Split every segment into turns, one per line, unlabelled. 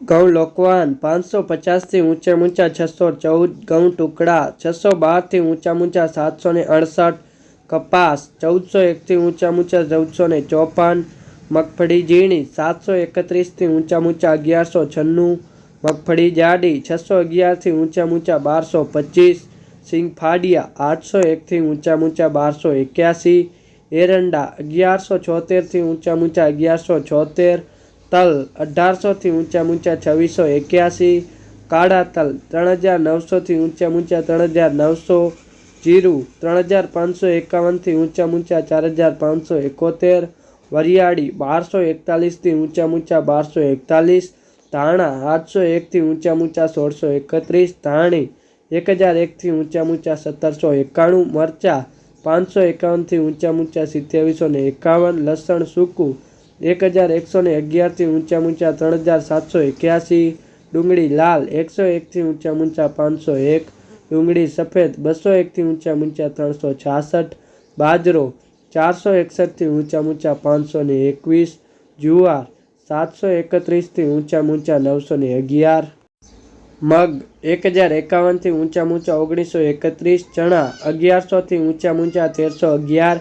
ઘઉં લોકવાન પાંચસો પચાસથી ઊંચે ઊંચા છસો ચૌદ ઘઉં ટુકડા, છસો બારથી ઊંચા ઊંચા સાતસો ને અડસઠ કપાસ, ચૌદસો એકથી ઊંચા ઊંચા ચૌદસો ને ચોપન મગફળી ઝીણી, સાતસો એકત્રીસથી ઊંચા ઊંચા અગિયારસો છન્નું મગફળી જાડી, છસો અગિયારથી ઊંચા ઊંચા બારસો પચીસ સિંગ ફાડિયા, આઠસો એકથી ઊંચા ઊંચા બારસો એક્યાસી એરંડા અગિયારસો છોતેરથી ઊંચા ઊંચા અગિયારસો છોતેર તલ અઢારસોથી ઊંચા ઊંચા છવ્વીસો એક્યાસી, કાળા તલ ત્રણ હજાર નવસોથી ઊંચા ઊંચા ત્રણ હજાર નવસો, જીરું ત્રણ હજાર પાંચસો એકાવનથી ઊંચા ઊંચા ચાર હજાર પાંચસો એકોતેર, વરિયાળી બારસો એકતાલીસથી ઊંચા ઊંચા બારસો એકતાલીસ, ધાણા આઠસો એકથી ઊંચા ઊંચા સોળસો એકત્રીસ, ધાણી એક હજાર એકથી ઊંચા ઊંચા સત્તરસો એકાણું, મરચાં પાંચસો એકાવનથી ઊંચા ઊંચા સિત્યાવીસો ને એકાવન, લસણ સૂકું એક હજાર એકસો ને અગિયારથી ઊંચા ઊંચા ત્રણ હજાર સાતસો એક્યાસી, ડુંગળી લાલ એકસો એકથી ઊંચા ઊંચા પાંચસો એક ડુંગળી સફેદ બસો એકથી ઊંચા ઊંચા ત્રણસો છાસઠ, બાજરો ચારસો એકસઠથી ઊંચા ઊંચા પાંચસો ને એકવીસ, જુવાર સાતસો એકત્રીસથી ઊંચા ઊંચા નવસો ને અગિયાર, મગ એક હજાર એકાવનથી ઊંચા ઊંચા ઓગણીસો એકત્રીસ, ચણા અગિયારસોથી ઊંચા ઊંચા તેરસો અગિયાર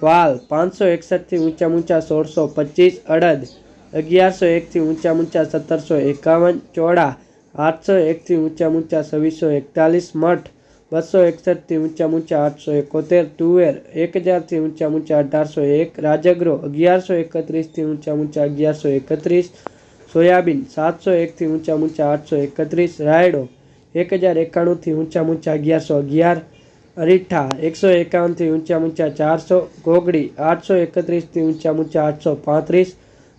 વાલ પાંચસો એકસઠથી ઊંચા ઊંચા સોળસો પચીસ અડદ અગિયારસો એકથી ઊંચા ઊંચા સત્તરસો એકાવન ચોળા આઠસો એકથી ઊંચા ઊંચા છવ્વીસો એકતાલીસ મઠ બસો એકસઠથી ઊંચા ઊંચા આઠસો એકોતેર તુવેર એક હજારથી ઊંચા ઊંચા અઢારસો એક રાજગરો અગિયારસો એકત્રીસથી ઊંચા ઊંચા અગિયારસો એકત્રીસ સોયાબીન સાતસો એકથી ઊંચા ઊંચા આઠસો એકત્રીસ રાયડો એક હજાર એકાણુંથી ઊંચા ઊંચા અગિયારસો અગિયાર અરીઠા એકસો એકાવનથી ઊંચા ઊંચા ચારસો ગોગડી આઠસો એકત્રીસથી ઊંચા ઊંચા આઠસો પાંત્રીસ,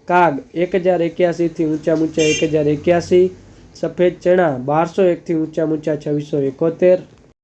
કાગ એક હજાર એક્યાસીથી ઊંચા ઊંચા એક હજાર એક્યાસી, સફેદ ચણા બારસો એકથી ઊંચા ઊંચા છવ્વીસો એકોતેર